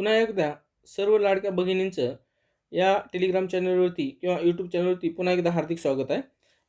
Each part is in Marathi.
पुन्हा एकदा सर्व लाडक्या भगिनींचं या टेलिग्राम चॅनलवरती किंवा यूट्यूब चॅनलवरती पुन्हा एकदा हार्दिक स्वागत आहे.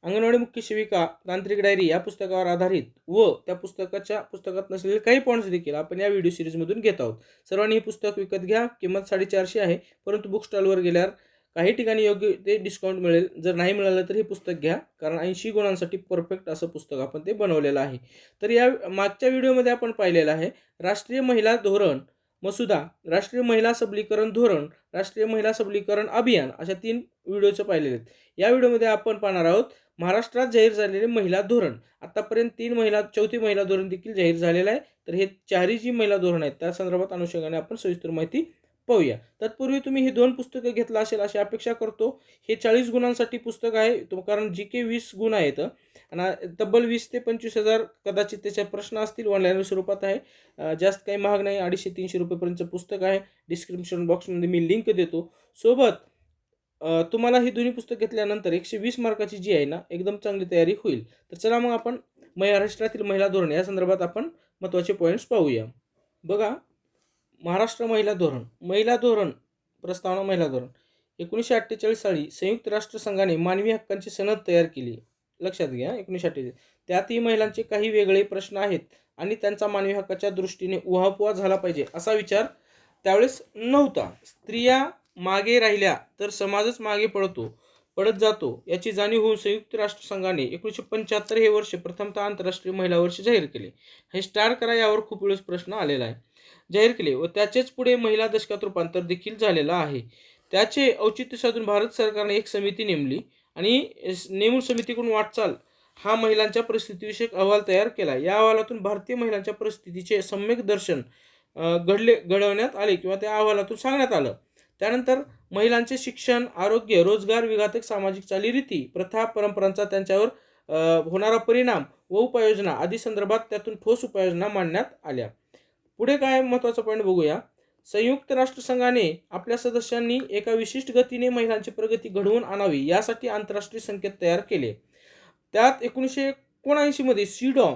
अंगणवाडी मुख्य सेविका तांत्रिक डायरी या पुस्तकावर आधारित व त्या पुस्तकाच्या पुस्तकात नसलेले काही पॉईंट्स देखील आपण या व्हिडिओ सिरीजमधून घेत आहोत. सर्वांनी हे पुस्तक विकत घ्या किंमत साडेचारशे आहे परंतु बुक स्टॉलवर गेल्यावर काही ठिकाणी योग्य ते डिस्काउंट मिळेल. जर नाही मिळालं तर हे पुस्तक घ्या कारण ऐंशी गुणांसाठी परफेक्ट असं पुस्तक आपण ते बनवलेलं आहे. तर या मागच्या व्हिडिओमध्ये आपण पाहिलेलं आहे राष्ट्रीय महिला धोरण मसुदा राष्ट्रीय महिला सबलीकरण धोरण राष्ट्रीय महिला सबलीकरण अभियान अशा तीन व्हिडिओचं पाहिलेले आहेत. या व्हिडिओमध्ये आपण पाहणार आहोत महाराष्ट्रात जाहीर झालेले महिला धोरण. आतापर्यंत तीन महिला चौथी महिला धोरण देखील जाहीर झालेलं आहे. तर हे चारही जी महिला धोरण आहेत त्या संदर्भात अनुषंगाने आपण सविस्तर माहिती पाहूया. तत्पूर्वी तुम्ही हे दोन पुस्तकं घेतलं असेल अशी अपेक्षा करतो. हे चाळीस गुणांसाठी पुस्तक आहे तो कारण जी के वीस गुण आहेत. आणि तब्बल वीस ते पंचवीस हजार कदाचित त्याच्या प्रश्न असतील. ऑनलाईन स्वरूपात आहे. जास्त काही महाग नाही. अडीचशे तीनशे रुपयेपर्यंतचं पुस्तक आहे. डिस्क्रिप्शन बॉक्समध्ये मी लिंक देतो. सोबत तुम्हाला ही दोन्ही पुस्तक घेतल्यानंतर एकशे वीस मार्काची जी आहे ना एकदम चांगली तयारी होईल. तर चला मग आपण महाराष्ट्रातील महिला धोरण या संदर्भात आपण महत्त्वाचे पॉईंट्स पाहूया. बघा महाराष्ट्र महिला धोरण. महिला धोरण प्रस्तावना महिला धोरण. एकोणीसशे अठ्ठेचाळीस साली संयुक्त राष्ट्रसंघाने मानवी हक्कांची सनद तयार केली. लक्षात घ्या एकोणीसशे अठ्ठेचाळीस. त्यातही महिलांचे काही वेगळे प्रश्न आहेत आणि त्यांचा मानवी हक्काच्या दृष्टीने उहापोहा झाला पाहिजे असा विचार त्यावेळेस नव्हता. स्त्रिया मागे राहिल्या तर समाजच मागे पडतो पडत जातो. याची जाणीव होऊन संयुक्त राष्ट्रसंघाने एकोणीसशे पंच्याहत्तर हे वर्ष प्रथमतः आंतरराष्ट्रीय महिला वर्ष जाहीर केले. हे स्टार करा यावर खूप वेळेस प्रश्न आलेला आहे. जाहीर केले व त्याचेच पुढे महिला दशकात रूपांतर देखील झालेलं आहे. त्याचे औचित्य साधून भारत सरकारने एक समिती नेमली. आणि नेमून समितीकडून वाटचाल हा महिलांच्या परिस्थितीविषयक अहवाल तयार केला. या अहवालातून भारतीय महिलांच्या परिस्थितीचे सम्यक दर्शन घडले घडवण्यात आले किंवा त्या अहवालातून सांगण्यात आलं. त्यानंतर महिलांचे शिक्षण आरोग्य रोजगार विघातक सामाजिक चालीरीती प्रथा परंपरांचा त्यांच्यावर होणारा परिणाम व उपाययोजना आदी संदर्भात त्यातून ठोस उपाययोजना मांडण्यात आल्या. पुढे काय महत्त्वाचा पॉईंट बघूया? संयुक्त राष्ट्रसंघाने आपल्या सदस्यांनी एका विशिष्ट गतीने महिलांची प्रगती घडवून आणावी यासाठी आंतरराष्ट्रीय संकेत तयार केले. त्यात एकोणीसशे एकोणऐंशीमध्ये सीडॉ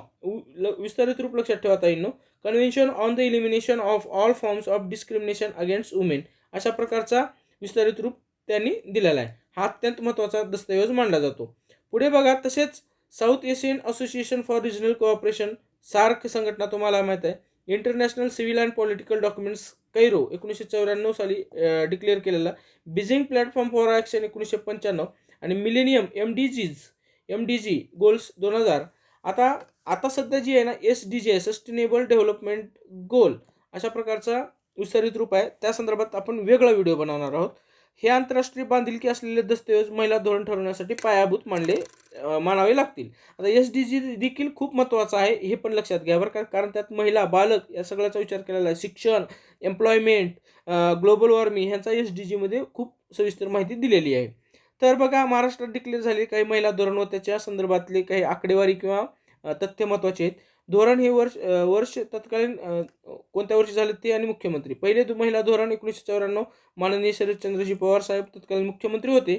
विस्तारित रूप लक्षात ठेवता येईल convention on the elimination of all forms of discrimination against women अशा प्रकारचा विस्तारित रूप त्यांनी दिलेला आहे. हा अत्यंत महत्त्वाचा दस्तऐवज मानला जातो. पुढे बघा तसेच South Asian Association for Regional Cooperation SAARC संघटना तुम्हाला माहीत आहे. International civil and political documents Cairo एकोणीसशे चौऱ्याण्णव साली डिक्लेअर केलेला. बिझिंग प्लॅटफॉर्म फॉर ॲक्शन एकोणीसशे पंच्याण्णव. आणि millennium M D Gs M D G goals दोन हजार. आता आता सध्या जी आहे ना S D G sustainable development goal अशा प्रकारचा विस्तारित रूप आहे. त्या संदर्भात आपण वेगळा व्हिडिओ बनवणार आहोत. हे आंतरराष्ट्रीय बांधिलकी असलेले दस्तऐवज महिला धोरण ठरवण्यासाठी पायाभूत मानले मानावे लागतील. आता एस डी जी देखील खूप महत्त्वाचं आहे हे पण लक्षात घ्या बरं का. कारण त्यात महिला बालक या सगळ्याचा विचार केलेला आहे. शिक्षण एम्प्लॉयमेंट ग्लोबल वॉर्मिंग ह्यांचा एस डी जीमध्ये खूप सविस्तर माहिती दिलेली आहे. तर बघा महाराष्ट्रात डिक्लेअर झाले काही महिला धोरण व त्याच्या संदर्भातले काही आकडेवारी किंवा तथ्य महत्त्वाचे आहेत. धोरण हे वर्ष वर्ष तत्कालीन कोणत्या वर्षी झाले ते आणि मुख्यमंत्री. पहिले महिला धोरण एकोणीसशे चौऱ्याण्णव माननीय शरदचंद्रजी पवार साहेब तत्कालीन मुख्यमंत्री होते.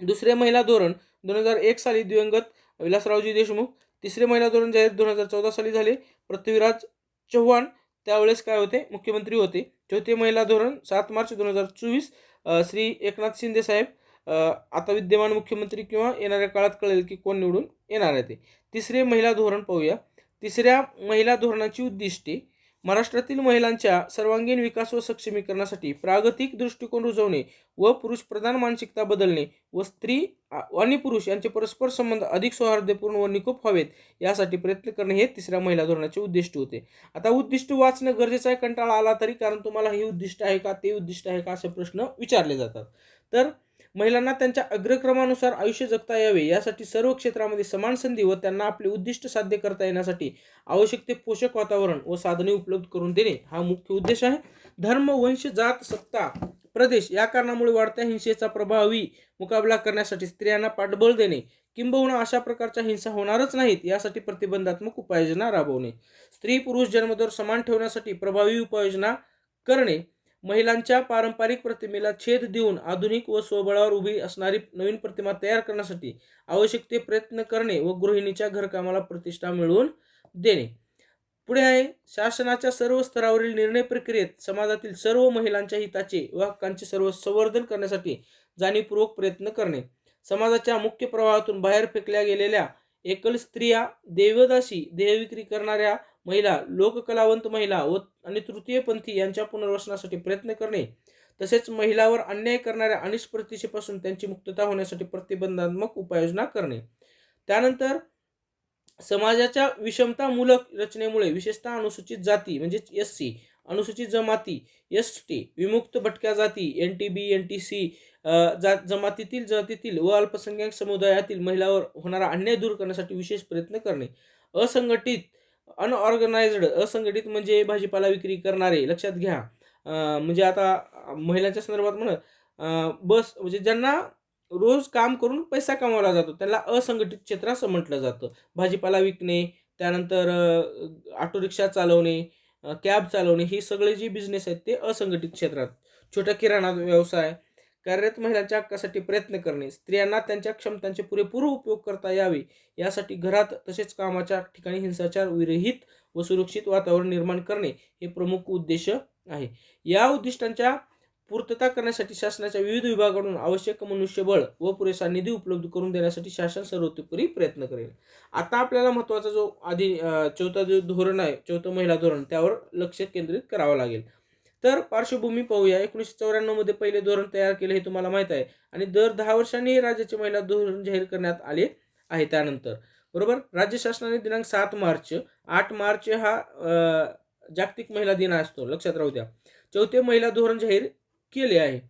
दुसरे महिला धोरण दोन हजार एक साली दिवंगत विलासरावजी देशमुख तिसरे महिला धोरण जाहीर दोन हजार चौदा साली झाले. पृथ्वीराज चव्हाण त्यावेळेस काय होते? मुख्यमंत्री होते. चौथे महिला धोरण सात मार्च दोन हजार चोवीस श्री एकनाथ शिंदे साहेब आता विद्यमान मुख्यमंत्री किंवा येणाऱ्या काळात कळेल की कोण निवडून येणार आहे ते. तिसरे महिला धोरण पाहूया. तिसऱ्या महिला धोरणाची उद्दिष्टे महाराष्ट्रातील महिलांच्या सर्वांगीण विकास व सक्षमीकरणासाठी प्रागतिक दृष्टिकोन रुजवणे व पुरुष प्रधान मानसिकता बदलणे व स्त्री आणि पुरुष यांचे परस्पर संबंध अधिक सौहार्दपूर्ण व निकोप व्हावेत यासाठी प्रयत्न करणे हे तिसऱ्या महिला धोरणाचे उद्दिष्ट होते. आता उद्दिष्ट वाचणं गरजेचं आहे कंटाळा आला तरी कारण तुम्हाला हे उद्दिष्ट आहे का ते उद्दिष्ट आहे का असे प्रश्न विचारले जातात. तर महिलांना त्यांच्या अग्रक्रमानुसार आयुष्य जगता यावे यासाठी सर्व क्षेत्रामध्ये समान संधी व त्यांना आपले उद्दिष्ट साध्य करता येण्यासाठी आवश्यक ते पोषक वातावरण व साधने उपलब्ध करून देणे हा मुख्य उद्देश आहे. धर्म वंश जात सत्ता प्रदेश या कारणामुळे वाढत्या हिंसेचा प्रभावी मुकाबला करण्यासाठी स्त्रियांना पाठबळ देणे किंबहुना अशा प्रकारच्या हिंसा होणारच नाहीत यासाठी प्रतिबंधात्मक उपाययोजना राबवणे. स्त्री पुरुष जन्मदर समान ठेवण्यासाठी प्रभावी उपाययोजना करणे महिलांच्या पारंपरिक प्रतिमेला छेद देऊन आधुनिक व स्वबळावर उभी असणारी नवीन प्रतिमा तयार करण्यासाठी आवश्यक ते प्रयत्न करणे व गृहिणीच्या घरकामाला प्रतिष्ठा मिळवून देणे. पुढे आहे शासनाच्या सर्व स्तरावरील निर्णय प्रक्रियेत समाजातील सर्व महिलांच्या हिताचे व हक्कांचे सर्व संवर्धन करण्यासाठी जाणीवपूर्वक प्रयत्न करणे. समाजाच्या मुख्य प्रवाहातून बाहेर फेकल्या गेलेल्या एकल स्त्रिया देवदासी देहविक्री करणाऱ्या महिला लोककलावंत महिला व आणि तृतीयपंथी यांच्या पुनर्वसनासाठी प्रयत्न करणे तसेच महिलावर अन्याय करणाऱ्या अनिष्ट प्रतिष्ठेपासून त्यांची मुक्तता होण्यासाठी प्रतिबंधात्मक उपाययोजना करणे. त्यानंतर समाजाच्या विषमतामूलक रचनेमुळे विशेषतः अनुसूचित जाती म्हणजे एस सी अनुसूचित जमाती एस टी विमुक्त भटक्या जाती N T B N T C जा जमातीतील जातीतील व अल्पसंख्याक समुदायातील महिलावर होणारा अन्याय दूर करण्यासाठी विशेष प्रयत्न करणे. असंघटित अनऑर्गनाइज्ड असंघटित म्हणजे भाजीपाला विक्री करणारे. लक्षात घ्या. म्हणजे आता महिलांच्या संदर्भात म्हणत बस म्हणजे ज्यांना रोज काम करून पैसा कमावला जातो त्यांना असंघटित क्षेत्र असं म्हटलं जातं. भाजीपाला विकणे त्यानंतर ऑटो रिक्षा चालवणे कॅब चालवणे हे सगळे जे बिझनेस आहेत ते असंघटित क्षेत्रात. छोटा किराणा व्यवसाय कार्यरत महिलांच्या हक्कासाठी प्रयत्न करणे स्त्रियांना त्यांच्या क्षमतांचे पुरेपूर उपयोग करता यावे यासाठी घरात तसेच कामाच्या ठिकाणी हिंसाचार विरहित व सुरक्षित वातावरण निर्माण करणे हे प्रमुख उद्देश आहे. या उद्दिष्टांच्या पूर्तता करण्यासाठी शासनाच्या विविध विभागाकडून आवश्यक मनुष्यबळ व पुरेसा निधी उपलब्ध करून देण्यासाठी शासन सर्वतोपरी प्रयत्न करेल. आता आपल्याला महत्त्वाचा जो आधी चौथा जो धोरण आहे चौथं महिला धोरण त्यावर लक्ष केंद्रित करावं लागेल. तर पार्श्वभूमी पाहूया. एकोणीसशे चौऱ्याण्णवमध्ये पहिले धोरण तयार केले हे तुम्हाला माहीत आहे. आणि दर दहा वर्षांनी हे राज्याचे महिला धोरण जाहीर करण्यात आले आहे त्यानंतर. बरोबर? राज्य शासनाने दिनांक सात मार्च आठ मार्च हा जागतिक महिला दिन असतो. लक्षात राहू द्या. चौथे महिला धोरण जाहीर केले आहे.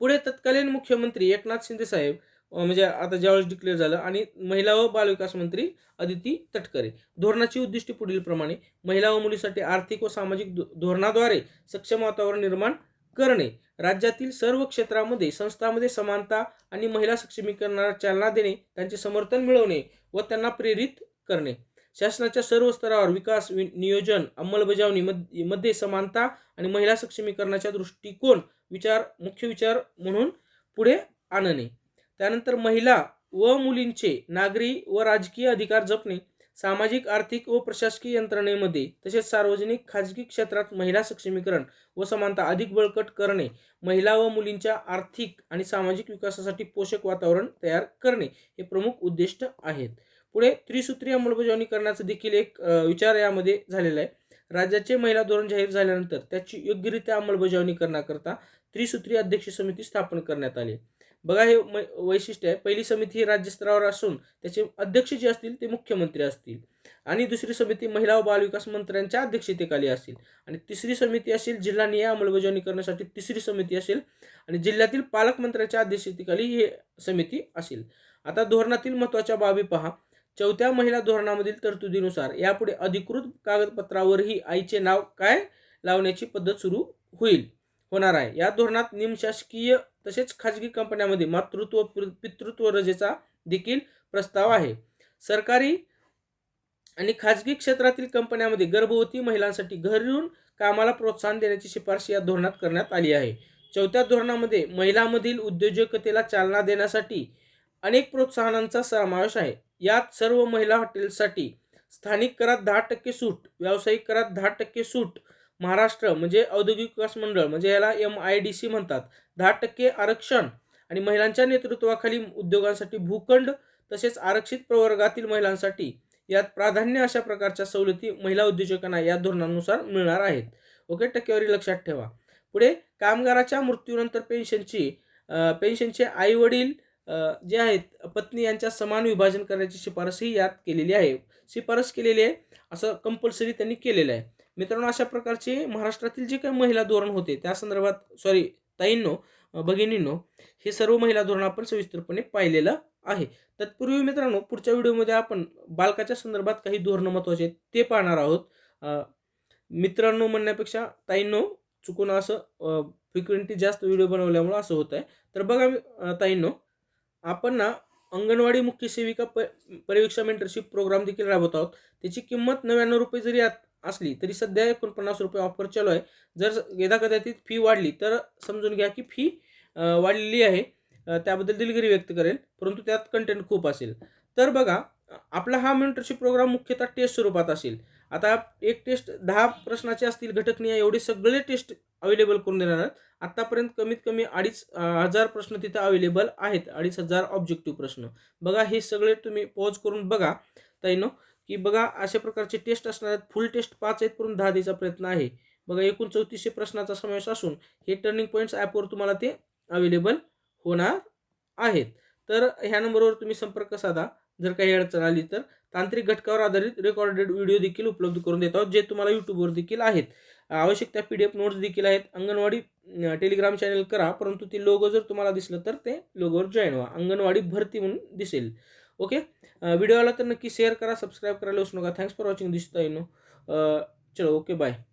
पुढे तत्कालीन मुख्यमंत्री एकनाथ शिंदे साहेब म्हणजे आता ज्यावेळेस डिक्लेअर झालं आणि महिला व बालविकास मंत्री अदिती तटकरे. धोरणाची उद्दिष्टे पुढीलप्रमाणे महिला व मुलीसाठी आर्थिक व सामाजिक धो- धोरणाद्वारे सक्षम वातावरण निर्माण करणे. राज्यातील सर्व क्षेत्रामध्ये संस्थांमध्ये समानता आणि महिला सक्षमीकरणाला चालना देणे त्यांचे समर्थन मिळवणे व त्यांना प्रेरित करणे. शासनाच्या सर्व स्तरावर विकास वि- नियोजन अंमलबजावणी मध्ये समानता आणि महिला सक्षमीकरणाच्या दृष्टिकोन विचार मुख्य विचार म्हणून पुढे आणणे. त्यानंतर महिला व मुलींचे नागरी व राजकीय अधिकार जपणे सामाजिक आर्थिक व प्रशासकीय यंत्रणेमध्ये तसेच सार्वजनिक खाजगी क्षेत्रात महिला सक्षमीकरण व समानता अधिक बळकट करणे महिला व मुलींच्या आर्थिक आणि सामाजिक विकासासाठी पोषक वातावरण तयार करणे हे प्रमुख उद्दिष्ट आहेत. पुढे त्रिसूत्री अंमलबजावणी करण्याचा देखील एक विचार यामध्ये झालेला आहे. राज्याचे महिला धोरण जाहीर झाल्यानंतर त्याची योग्यरित्या अंमलबजावणी करण्याकरता त्रिसूत्री अध्यक्ष समिती स्थापन करण्यात आली बघा हे वैशिष्ट्य आहे. पहिली समिती ही राज्यस्तरावर असून त्याचे अध्यक्ष जे असतील ते मुख्यमंत्री असतील. आणि दुसरी समिती महिला व बालविकास मंत्र्यांच्या अध्यक्षतेखाली असेल. आणि तिसरी समिती असेल जिल्हा निय अंमलबजावणी करण्यासाठी तिसरी समिती असेल. आणि जिल्ह्यातील पालकमंत्र्यांच्या अध्यक्षतेखाली ही समिती असेल. आता धोरणातील महत्त्वाच्या बाबी पहा. चौथ्या महिला धोरणामधील तरतुदीनुसार यापुढे अधिकृत कागदपत्रावरही आईचे नाव काय लावण्याची पद्धत सुरू होईल. होणार आहे. या धोरणात निमशासकीय तसेच खाजगी कंपन्यांमध्ये मातृत्व पितृत्व रजेचा देखील प्रस्ताव आहे. सरकारी आणि खाजगी क्षेत्रातील कंपन्यांमध्ये गर्भवती महिलांसाठी घरून कामाला प्रोत्साहन देण्याची शिफारस या धोरणात करण्यात आली आहे. चौथ्या धोरणामध्ये महिलांमधील उद्योजकतेला चालना देण्यासाठी अनेक प्रोत्साहनांचा समावेश आहे. यात सर्व महिला हॉटेल्ससाठी स्थानिक करात दहा टक्के सूट व्यावसायिक करात दहा टक्के सूट महाराष्ट्र म्हणजे औद्योगिक विकास मंडळ म्हणजे याला एम आय डी सी म्हणतात. दहा टक्के आरक्षण आणि महिलांच्या नेतृत्वाखाली उद्योगांसाठी भूखंड तसेच आरक्षित प्रवर्गातील महिलांसाठी यात प्राधान्य अशा प्रकारच्या सवलती महिला उद्योजकांना या धोरणानुसार मिळणार आहेत. ओके टक्केवारी लक्षात ठेवा. पुढे कामगाराच्या मृत्यूनंतर पेन्शनची पेन्शनचे आई वडील जे आहेत पत्नी यांच्या समान विभाजन करण्याची शिफारसही यात केलेली आहे. शिफारस केलेली आहे असं कंपल्सरी त्यांनी केलेलं आहे. मित्रांनो अशा प्रकारचे महाराष्ट्रातील जे काही महिला धोरण होते त्या संदर्भात सॉरी ताईंनो भगिनींनो हे सर्व महिला धोरण आपण सविस्तरपणे पाहिलेलं आहे. तत्पूर्वी मित्रांनो पुढच्या व्हिडिओमध्ये आपण बालकाच्या संदर्भात काही धोरणं महत्त्वाचे आहेत ते पाहणार आहोत. मित्रांनो म्हणण्यापेक्षा ताईंनो चुकून असं फ्रिक्वेंटली जास्त व्हिडिओ बनवल्यामुळं असं होत आहे तर बघा ताईंनो आपण ना अंगणवाडी मुख्य सेविका प परीक्षा मेंटरशिप प्रोग्राम देखील राबवत आहोत. त्याची किंमत नव्याण्णव रुपये जरी आत असली तरी सध्या एकोणपन्नास रुपये ऑफर चालू आहे. जर यदा कदाचित फी वाढली तर समजून घ्या की फी वाढलेली आहे. त्याबद्दल दिलगिरी व्यक्त करेल परंतु त्यात कंटेंट खूप असेल. तर बघा आपला हा मेंटरशिप प्रोग्राम मुख्यतः टेस्ट स्वरूपात असेल. आता एक टेस्ट दहा प्रश्नाचे असतील घटकनीय एवढे सगळे टेस्ट अवेलेबल करून देणार आहेत. आत्तापर्यंत कमीत कमी अडीच हजार प्रश्न तिथं अवेलेबल आहेत. अडीच हजार ऑब्जेक्टिव्ह प्रश्न. बघा हे सगळे तुम्ही पॉज करून बघा ताईनो. की बघा अशा प्रकारचे टेस्ट असणार आहेत. फुल टेस्ट पाच आहेत करून दहा द्यायचा प्रयत्न आहे. बघा एकूण चौतीसशे प्रश्नाचा समावेश असून हे टर्निंग पॉईंट्स ॲपवर तुम्हाला ते अवेलेबल होणार आहेत. तर ह्या नंबरवर तुम्ही संपर्क साधा. जर काही अडचण आली तर तांत्रिक घटकावर आधारित रेकॉर्डेड व्हिडिओ देखील उपलब्ध करून देत आहोत जे तुम्हाला यूट्यूबवर देखील आहेत. आवश्यक त्या पी डी एफ नोट्स देखील आहेत. अंगणवाडी टेलिग्राम चॅनल करा परंतु ते लोगो जर तुम्हाला दिसलं तर ते लोगोवर जॉईन व्हा. अंगणवाडी भरती म्हणून दिसेल. ओके uh, व्हिडिओला तर नक्की शेअर करा सबस्क्राईब करायला विसरू नका. Thanks for watching this no. Uh, चलो ओके बाय